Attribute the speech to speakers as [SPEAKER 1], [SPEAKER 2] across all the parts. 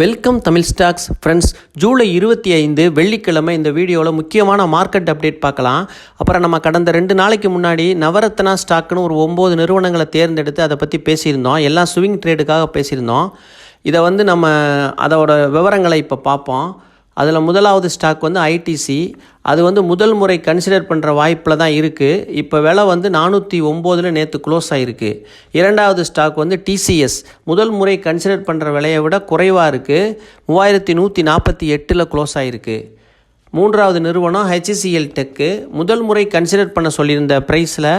[SPEAKER 1] Welcome Tamil stocks friends July இருபத்தி ஐந்து வெள்ளிக்கிழமை இந்த வீடியோவில் முக்கியமான மார்க்கெட் அப்டேட் பார்க்கலாம். அப்புறம் நம்ம கடந்த ரெண்டு நாளைக்கு முன்னாடி நவரத்னா ஸ்டாக்னு ஒரு ஒம்பது நிறுவனங்களை தேர்ந்தெடுத்து அதை பற்றி பேசியிருந்தோம். எல்லாம் ஸ்விங் ட்ரேடுக்காக பேசியிருந்தோம். இதை வந்து நம்ம அதோட விவரங்களை இப்போ பார்ப்போம். அதில் முதலாவது ஸ்டாக் வந்து ஐடிசி அது வந்து முதல் முறை கன்சிடர் பண்ணுற வாய்ப்பில் தான் இருக்குது இப்போ விலை வந்து நானூற்றி ஒம்போதில் நேற்று க்ளோஸ் ஆகிருக்கு இரண்டாவது ஸ்டாக் வந்து டிசிஎஸ் முதல் முறை கன்சிடர் பண்ணுற விலையை விட குறைவாக இருக்குது மூவாயிரத்தி நூற்றி நாற்பத்தி எட்டில் க்ளோஸ் ஆகிருக்கு மூன்றாவது நிறுவனம் ஹெச்சிசிஎல் டெக்கு முதல் முறை கன்சிடர் பண்ண சொல்லியிருந்த ப்ரைஸில்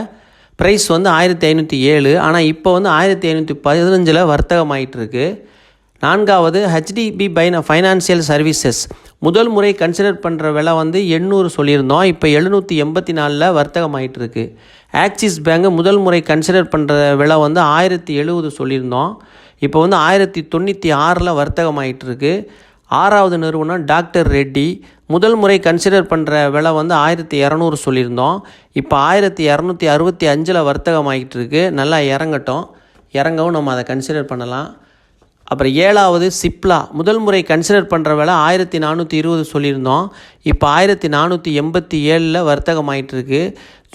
[SPEAKER 1] ப்ரைஸ் வந்து ஆயிரத்தி ஐநூற்றி ஏழு. ஆனால் இப்போ வந்து ஆயிரத்தி ஐநூற்றி பதினஞ்சில் வர்த்தகமாயிட்டு இருக்கு. நான்காவது ஹெச்டிபி பைன ஃபைனான்சியல் சர்வீசஸ் முதல் முறை கன்சிடர் பண்ணுற விலை வந்து எண்ணூறு சொல்லியிருந்தோம். இப்போ எழுநூற்றி எண்பத்தி நாலில் வர்த்தகமாயிட்டு இருக்கு ஆக்சிஸ் பேங்க் முதல் முறை கன்சிடர் பண்ணுற விலை வந்து ஆயிரத்தி எழுபது சொல்லியிருந்தோம். இப்போ வந்து ஆயிரத்தி தொண்ணூற்றி ஆறில் வர்த்தகமாயிட்டு இருக்கு ஆறாவது நிறுவனம் டாக்டர் ரெட்டி. முதல் முறை கன்சிடர் பண்ணுற விலை வந்து ஆயிரத்தி இரநூறு சொல்லியிருந்தோம். இப்போ ஆயிரத்தி இரநூத்தி அறுபத்தி அஞ்சில் வர்த்தகமாகிட்டு இருக்கு நல்லா இறங்கட்டும். இறங்கவும் நம்ம அதை கன்சிடர் பண்ணலாம். அப்புறம் ஏழாவது சிப்லா. முதல் முறை கன்சிடர் பண்ணுற வேலை ஆயிரத்தி நானூற்றி இருபது சொல்லியிருந்தோம். இப்போ ஆயிரத்தி நானூற்றி எண்பத்தி ஏழில் வர்த்தகம் ஆகிட்டுருக்கு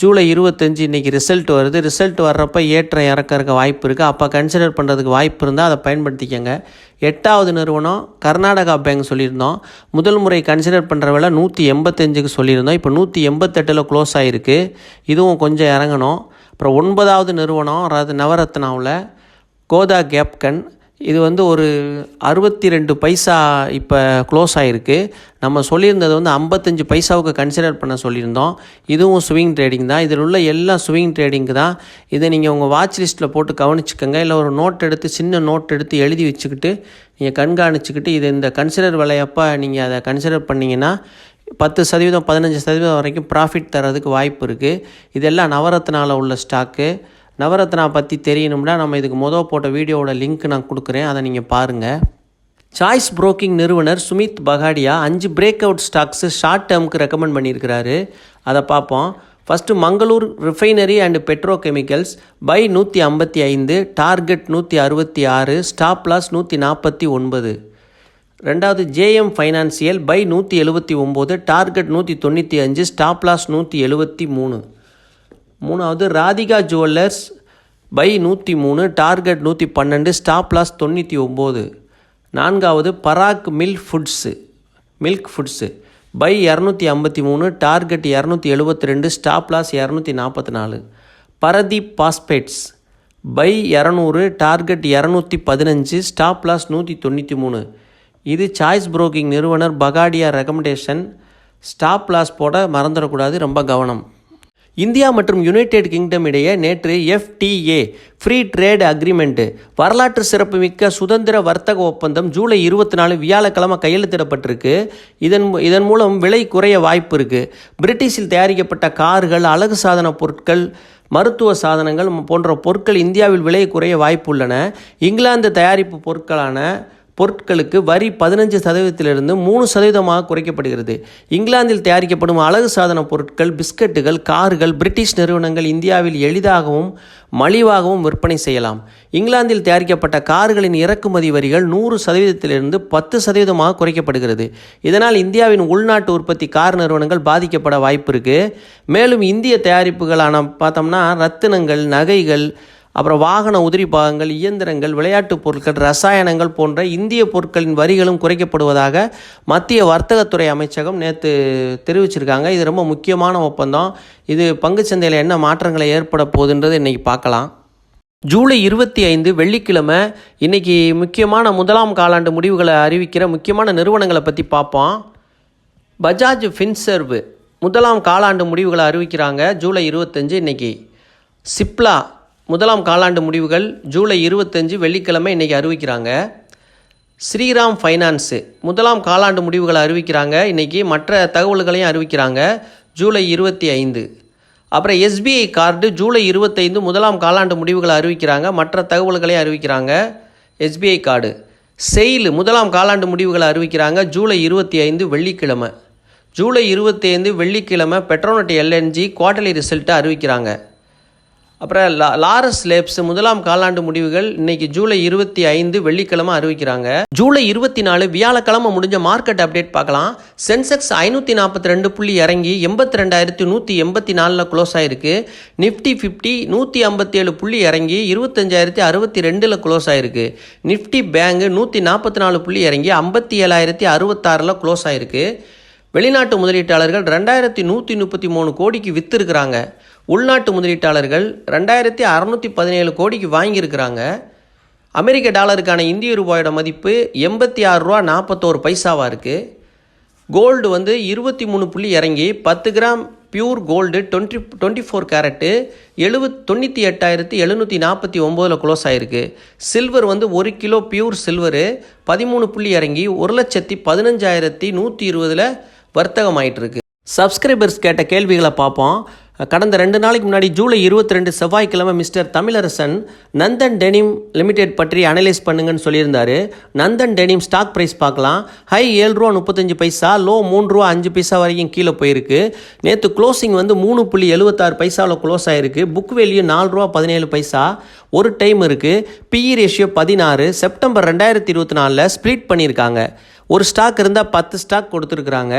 [SPEAKER 1] ஜூலை இருபத்தஞ்சி இன்றைக்கி ரிசல்ட் வருது. ரிசல்ட் வர்றப்ப ஏற்ற இறக்க இருக்க வாய்ப்பு இருக்குது அப்போ கன்சிடர் பண்ணுறதுக்கு வாய்ப்பு இருந்தால் அதை பயன்படுத்திக்கங்க. எட்டாவது நிறுவனம் கர்நாடகா பேங்க் சொல்லியிருந்தோம். முதல் முறை கன்சிடர் பண்ணுற வேலை நூற்றி எண்பத்தஞ்சுக்கு சொல்லியிருந்தோம். இப்போ நூற்றி எண்பத்தெட்டில் க்ளோஸ் ஆகிருக்கு இதுவும் கொஞ்சம் இறங்கணும். அப்புறம் ஒன்பதாவது நிறுவனம் அதாவது நவரத்னாவில் கோதா கேப்கன். இது வந்து ஒரு அறுபத்தி ரெண்டு பைசா இப்போ க்ளோஸ் ஆகிருக்கு நம்ம சொல்லியிருந்தது வந்து ஐம்பத்தஞ்சு பைசாவுக்கு கன்சிடர் பண்ண சொல்லியிருந்தோம். இதுவும் ஸ்விங் ட்ரேடிங் தான். இதில் உள்ள எல்லா ஸ்விங் ட்ரேடிங்கு தான். இதை நீங்கள் உங்கள் வாட்ச் லிஸ்ட்டில் போட்டு கவனிச்சுக்கோங்க. இல்லை ஒரு நோட் எடுத்து சின்ன நோட் எடுத்து எழுதி வச்சுக்கிட்டு நீங்கள் கண்காணிச்சுக்கிட்டு இது இந்த கன்சிடர் விலையப்போ நீங்கள் அதை கன்சிடர் பண்ணிங்கன்னா பத்து சதவீதம் பதினஞ்சு சதவீதம் வரைக்கும் ப்ராஃபிட் தரதுக்கு வாய்ப்பு இருக்குது இதெல்லாம் நவரத்னாவில் உள்ள ஸ்டாக்கு நவரத்னா பற்றி தெரியணும்னா நம்ம இதுக்கு மொதல் போட்ட வீடியோவோட லிங்க் நான் கொடுக்குறேன். அதை நீங்கள் பாருங்கள் சாய்ஸ் புரோக்கிங் நிறுவனர் சுமித் பகாடியா அஞ்சு பிரேக் அவுட் ஸ்டாக்ஸு ஷார்ட் டேர்முக்கு ரெக்கமெண்ட் பண்ணியிருக்கிறாரு. அதை பார்ப்போம். First Mangalore refinery and petrochemicals buy நூற்றி ஐம்பத்தி ஐந்து டார்கெட் நூற்றி அறுபத்தி ஆறு ஸ்டாப் லாஸ் நூற்றி நாற்பத்தி ஒன்பது. ரெண்டாவது ஜேஎம் ஃபைனான்சியல் பை நூற்றி எழுபத்தி ஒம்பது டார்கெட் நூற்றி தொண்ணூற்றி அஞ்சு ஸ்டாப் லாஸ் நூற்றி எழுபத்தி மூணு. மூணாவது ராதிகா ஜுவல்லர்ஸ் பை நூற்றி மூணு டார்கெட் நூற்றி பன்னெண்டு ஸ்டாப் லாஸ் தொண்ணூற்றி ஒம்பது நான்காவது Parag milk foods milk foods buy இரநூத்தி ஐம்பத்தி மூணு டார்கெட் இரநூத்தி எழுபத்தி ரெண்டு ஸ்டாப் லாஸ் இரநூத்தி நாற்பத்தி நாலு பரதீப் பாஸ்பேட்ஸ் பை இரநூறு டார்கெட் இரநூத்தி பதினஞ்சு ஸ்டாப் லாஸ் நூற்றி தொண்ணூற்றி மூணு இது சாய்ஸ் புரோக்கிங் நிறுவனர் பகாடியா ரெக்கமெண்டேஷன் ஸ்டாப் லாஸ் போட மறந்துடக்கூடாது ரொம்ப கவனம். இந்தியா மற்றும் யுனைடெட் கிங்டம் இடையே நேற்று எஃப்டிஏ ஃப்ரீ ட்ரேட் அக்ரிமெண்ட்டு வரலாற்று சிறப்புமிக்க சுதந்திர வர்த்தக ஒப்பந்தம் ஜூலை இருபத்தி நாலு வியாழக்கிழமை கையெழுத்திடப்பட்டிருக்கு. இதன் இதன் மூலம் விலை குறைய வாய்ப்பு இருக்குது பிரிட்டிஷில் தயாரிக்கப்பட்ட கார்கள் அழகு சாதன பொருட்கள் மருத்துவ சாதனங்கள் போன்ற பொருட்கள் இந்தியாவில் விலை குறைய வாய்ப்பு உள்ளன. இங்கிலாந்து தயாரிப்பு பொருட்களான பொருட்களுக்கு வரி பதினஞ்சு சதவீதத்திலிருந்து மூணு சதவீதமாக குறைக்கப்படுகிறது. இங்கிலாந்தில் தயாரிக்கப்படும் அழகு சாதன பொருட்கள் பிஸ்கட்டுகள் கார்கள் பிரிட்டிஷ் நிறுவனங்கள் இந்தியாவில் எளிதாகவும் மலிவாகவும் விற்பனை செய்யலாம். இங்கிலாந்தில் தயாரிக்கப்பட்ட கார்களின் இறக்குமதி வரிகள் நூறு சதவீதத்திலிருந்து பத்து சதவீதமாக குறைக்கப்படுகிறது. இதனால் இந்தியாவின் உள்நாட்டு உற்பத்தி கார் நிறுவனங்கள் பாதிக்கப்பட வாய்ப்பு இருக்குது மேலும் இந்திய தயாரிப்புகளான பார்த்தோம்னா ரத்தினங்கள் நகைகள் அப்புறம் வாகன உதிரி பாகங்கள் இயந்திரங்கள் விளையாட்டுப் பொருட்கள் ரசாயனங்கள் போன்ற இந்திய பொருட்களின் வரிகளும் குறைக்கப்படுவதாக மத்திய வர்த்தகத்துறை அமைச்சகம் நேற்று தெரிவிச்சிருக்காங்க. இது ரொம்ப முக்கியமான ஒப்பந்தம். இது பங்குச்சந்தையில் என்ன மாற்றங்களை ஏற்பட போகுதுன்றது இன்றைக்கி பார்க்கலாம். ஜூலை இருபத்தி ஐந்து வெள்ளிக்கிழமை இன்னைக்கு முக்கியமான முதலாம் காலாண்டு முடிவுகளை அறிவிக்கிற முக்கியமான நிறுவனங்களை பற்றி பார்ப்போம். பஜாஜ் ஃபின்சர்வ் முதலாம் காலாண்டு முடிவுகளை அறிவிக்கிறாங்க. ஜூலை இருபத்தஞ்சு இன்றைக்கி சிப்லா முதலாம் காலாண்டு முடிவுகள் ஜூலை இருபத்தஞ்சு வெள்ளிக்கிழமை இன்றைக்கி அறிவிக்கிறாங்க. ஸ்ரீராம் ஃபைனான்ஸு. முதலாம் காலாண்டு முடிவுகளை அறிவிக்கிறாங்க. இன்றைக்கி மற்ற தகவல்களையும் அறிவிக்கிறாங்க. ஜூலை இருபத்தி ஐந்து அப்புறம் எஸ்பிஐ கார்டு ஜூலை இருபத்தைந்து முதலாம் காலாண்டு முடிவுகளை அறிவிக்கிறாங்க. மற்ற தகவல்களையும் அறிவிக்கிறாங்க. SBI card. செயில் முதலாம் காலாண்டு முடிவுகளை அறிவிக்கிறாங்க. ஜூலை இருபத்தி ஐந்து வெள்ளிக்கிழமை. ஜூலை இருபத்தி ஐந்து வெள்ளிக்கிழமை பெட்ரோனட் எல்என்ஜி குவார்டர்லி ரிசல்ட்டை அறிவிக்கிறாங்க. அப்புறம் லா லாரஸ் லேப்ஸ் முதலாம் காலாண்டு முடிவுகள் இன்னைக்கு ஜூலை இருபத்தி ஐந்து வெள்ளிக்கிழமை அறிவிக்கிறாங்க. ஜூலை இருபத்தி நாலு வியாழக்கிழமை முடிஞ்ச மார்க்கெட் அப்டேட் பார்க்கலாம். சென்செக்ஸ் ஐநூற்றி நாற்பத்தி ரெண்டு புள்ளி இறங்கி எண்பத்தி ரெண்டாயிரத்தி நூற்றி எண்பத்தி நாலில் க்ளோஸ் ஆயிருக்கு. நிஃப்டி ஃபிஃப்டி நூற்றி ஐம்பத்தேழு புள்ளி இறங்கி இருபத்தஞ்சாயிரத்தி அறுபத்தி ரெண்டில் க்ளோஸ் ஆயிருக்கு. நிஃப்டி பேங்க் நூற்றி நாற்பத்தி நாலு புள்ளி இறங்கி ஐம்பத்தி ஏழாயிரத்தி அறுபத்தாறில் க்ளோஸ் ஆயிருக்கு. வெளிநாட்டு முதலீட்டாளர்கள் ரெண்டாயிரத்தி நூற்றி முப்பத்தி மூணு கோடிக்கு விற்றுருக்குறாங்க உள்நாட்டு முதலீட்டாளர்கள் ரெண்டாயிரத்தி அறநூற்றி பதினேழு கோடிக்கு வாங்கியிருக்கிறாங்க. அமெரிக்க டாலருக்கான இந்திய ரூபாயோட மதிப்பு எண்பத்தி ஆறு ரூபா நாற்பத்தோரு பைசாவாக இருக்குது கோல்டு வந்து இருபத்தி மூணு புள்ளி இறங்கி பத்து gram pure gold twenty twenty four carat எழுபத் தொண்ணூற்றி எட்டாயிரத்தி எழுநூற்றி நாற்பத்தி ஒம்போதில் க்ளோஸ் ஆகிருக்கு சில்வர் வந்து ஒரு கிலோ பியூர் சில்வரு பதிமூணு புள்ளி இறங்கி ஒரு லட்சத்தி பதினஞ்சாயிரத்தி நூற்றி இருபதில் வர்த்தகம் ஆகிட்டுருக்கு சப்ஸ்கிரைபர்ஸ் கேட்ட கேள்விகளை பார்ப்போம். கடந்த ரெண்டு நாளைக்கு முன்னாடி ஜூலை இருபத்தி ரெண்டு செவ்வாய்க்கிழமை mister Tamilarasan Nandan denim limited பற்றி அனலைஸ் பண்ணுங்கன்னு சொல்லியிருந்தாரு. நந்தன் டெனிம் ஸ்டாக் ப்ரைஸ் பார்க்கலாம். ஹை ஏழு ரூபா முப்பத்தஞ்சு பைசா லோ மூணு ரூபா அஞ்சு பைசா வரைக்கும் கீழே போயிருக்கு. நேற்று க்ளோசிங் வந்து மூணு புள்ளி எழுபத்தாறு பைசாவில் க்ளோஸ் ஆயிருக்கு. புக் வேல்யூ நாலு ரூபா பதினேழு பைசா. ஒரு டைம் இருக்குது பிஇ ரேஷியோ பதினாறு. செப்டம்பர் ரெண்டாயிரத்தி இருபத்தி நாலில் ஸ்ப்ளிட் பண்ணியிருக்காங்க. ஒரு ஸ்டாக் இருந்தால் பத்து ஸ்டாக் கொடுத்துருக்குறாங்க.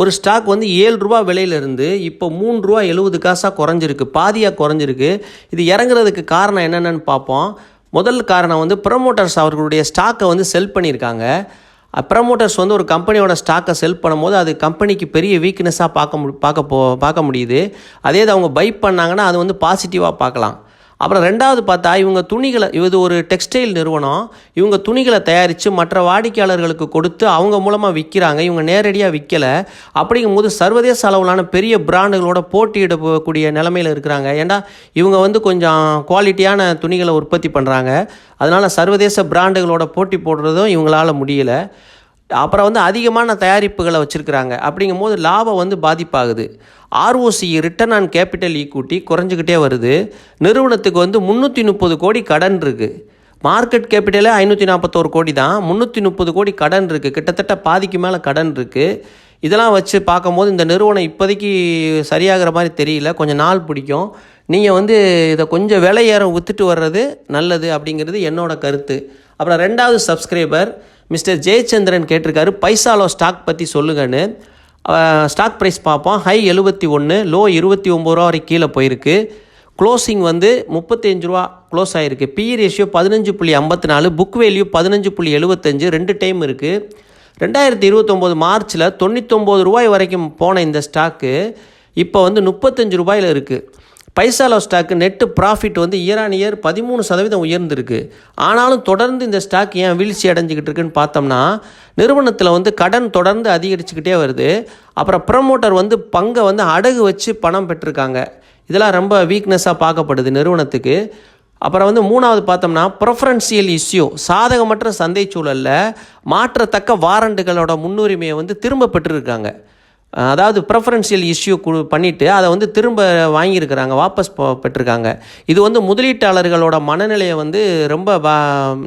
[SPEAKER 1] ஒரு ஸ்டாக் வந்து ஏழு ரூபா விலையிலிருந்து இப்போ மூணு ரூபா எழுபது காசாக குறைஞ்சிருக்கு. பாதியாக குறைஞ்சிருக்கு. இது இறங்குறதுக்கு காரணம் என்னென்னு பார்ப்போம். முதல் காரணம் வந்து ப்ரமோட்டர்ஸ் அவர்களுடைய ஸ்டாக்கை வந்து செல் பண்ணியிருக்காங்க. ப்ரமோட்டர்ஸ் வந்து ஒரு கம்பெனியோட ஸ்டாக்கை செல் பண்ணும்போது அது கம்பெனிக்கு பெரிய வீக்னஸாக பார்க்க மு பார்க்க போ பார்க்க முடியுது. அதே இது அவங்க பை பண்ணாங்கன்னா அது வந்து பாசிட்டிவாக பார்க்கலாம். அப்புறம் ரெண்டாவது பார்த்தா இவங்க துணிகளை இது ஒரு டெக்ஸ்டைல் நிறுவனம். இவங்க துணிகளை தயாரித்து மற்ற வாடிக்கையாளர்களுக்கு கொடுத்து அவங்க மூலமாக விற்கிறாங்க இவங்க நேரடியாக விற்கலை அப்படிங்கும்போது சர்வதேச அளவிலான பெரிய பிராண்டுகளோட போட்டியிடக்கூடிய நிலமையில் இருக்கிறாங்க. ஏன்னா இவங்க வந்து கொஞ்சம் குவாலிட்டியான துணிகளை உற்பத்தி பண்ணுறாங்க அதனால் சர்வதேச பிராண்டுகளோட போட்டி போடுறதும் இவங்களால முடியலை. அப்புறம் வந்து அதிகமான தயாரிப்புகளை வச்சுருக்கிறாங்க. அப்படிங்கும்போது லாபம் வந்து பாதிப்பாகுது. ROC return on capital equity குறைஞ்சிக்கிட்டே வருது. நிறுவனத்துக்கு வந்து முந்நூற்றி முப்பது கோடி கடன் இருக்குது மார்க்கெட் கேபிட்டலே ஐநூற்றி நாற்பத்தோரு கோடி தான். முந்நூற்றி முப்பது கோடி கடன் இருக்குது கிட்டத்தட்ட பாதிக்கு மேலே கடன் இருக்குது இதெல்லாம் வச்சு பார்க்கும்போது இந்த நிறுவனம் இப்போதைக்கு சரியாகிற மாதிரி தெரியல. கொஞ்சம் நாள் பிடிக்கும். நீங்கள் வந்து இதை கொஞ்சம் விலை ஏற வர்றது நல்லது அப்படிங்கிறது என்னோடய கருத்து. அப்புறம் ரெண்டாவது சப்ஸ்கிரைபர் மிஸ்டர் ஜெயச்சந்திரன் கேட்டிருக்காரு பைசாலோ ஸ்டாக் பற்றி சொல்லுங்கன்னு. ஸ்டாக் ப்ரைஸ் பார்ப்போம். ஹை எழுபத்தி ஒன்று லோ இருபத்தி ஒம்பது ரூபா வரை கீழே போயிருக்கு. க்ளோசிங் வந்து முப்பத்தஞ்சு ரூபா க்ளோஸ் ஆகிருக்கு பி ரேஷியோ பதினஞ்சு புள்ளி ஐம்பத்தி நாலு புக் வேல்யூ பதினஞ்சு புள்ளி எழுபத்தஞ்சு ரெண்டு டைம் இருக்குது ரெண்டாயிரத்தி இருபத்தொம்போது மார்ச்சில் தொண்ணூத்தொம்பது ரூபாய் வரைக்கும் போன இந்த ஸ்டாக்கு இப்போ வந்து முப்பத்தஞ்சு ரூபாயில் இருக்குது பைசாலோ ஸ்டாக்கு நெட்டு ப்ராஃபிட் வந்து இயர் ஆன் இயர் பதிமூணு சதவீதம் உயர்ந்திருக்கு. ஆனாலும் தொடர்ந்து இந்த ஸ்டாக் ஏன் வீழ்ச்சி அடைஞ்சிக்கிட்டு இருக்குன்னு பார்த்தோம்னா நிறுவனத்தில் வந்து கடன் தொடர்ந்து அதிகரிச்சுக்கிட்டே வருது. அப்புறம் ப்ரமோட்டர் வந்து பங்கை வந்து அடகு வச்சு பணம் பெற்றிருக்காங்க. இதெல்லாம் ரொம்ப வீக்னஸாக பார்க்கப்படுது நிறுவனத்துக்கு. அப்புறம் வந்து மூணாவது பார்த்தோம்னா ப்ரொஃபரன்சியல் இஷ்யூ சாதகமற்ற சந்தை சூழலில் மாற்றத்தக்க வாரண்டுகளோட முன்னுரிமையை வந்து திரும்ப பெற்றிருக்காங்க. அதாவது ப்ரெஃபரன்ஷியல் இஷ்யூ கு பண்ணிவிட்டு அதை வந்து திரும்ப வாங்கியிருக்கிறாங்க வாபஸ் பெற்றிருக்காங்க. இது வந்து முதலீட்டாளர்களோட மனநிலையை வந்து ரொம்ப வா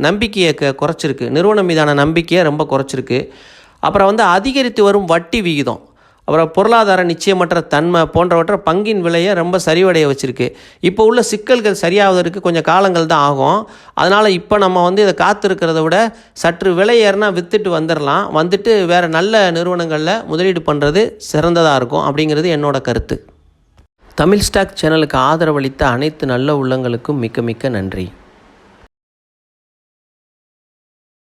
[SPEAKER 1] நம்பிக்கையை க குறைச்சிருக்கு. நிறுவனம் மீதான நம்பிக்கையை ரொம்ப குறைச்சிருக்கு. அப்புறம் வந்து அதிகரித்து வரும் வட்டி விகிதம். அப்புறம் பொருளாதார நிச்சயமற்ற தன்மை போன்றவற்றை பங்கின் விலையை ரொம்ப சரிவடைய வச்சுருக்கு. இப்போ உள்ள சிக்கல்கள் சரியாவதற்கு கொஞ்சம் காலங்கள் தான் ஆகும். அதனால் இப்போ நம்ம வந்து இதை காத்திருக்கிறத விட சற்று விலை ஏறினா விற்றுட்டு வந்துடலாம். வந்துட்டு வேறு நல்ல நிறுவனங்களில் முதலீடு பண்ணுறது சிறந்ததாக இருக்கும் அப்படிங்கிறது என்னோட கருத்து. தமிழ் ஸ்டாக் சேனலுக்கு ஆதரவளித்த அனைத்து நல்ல உள்ளங்களுக்கும் மிக்க மிக்க நன்றி.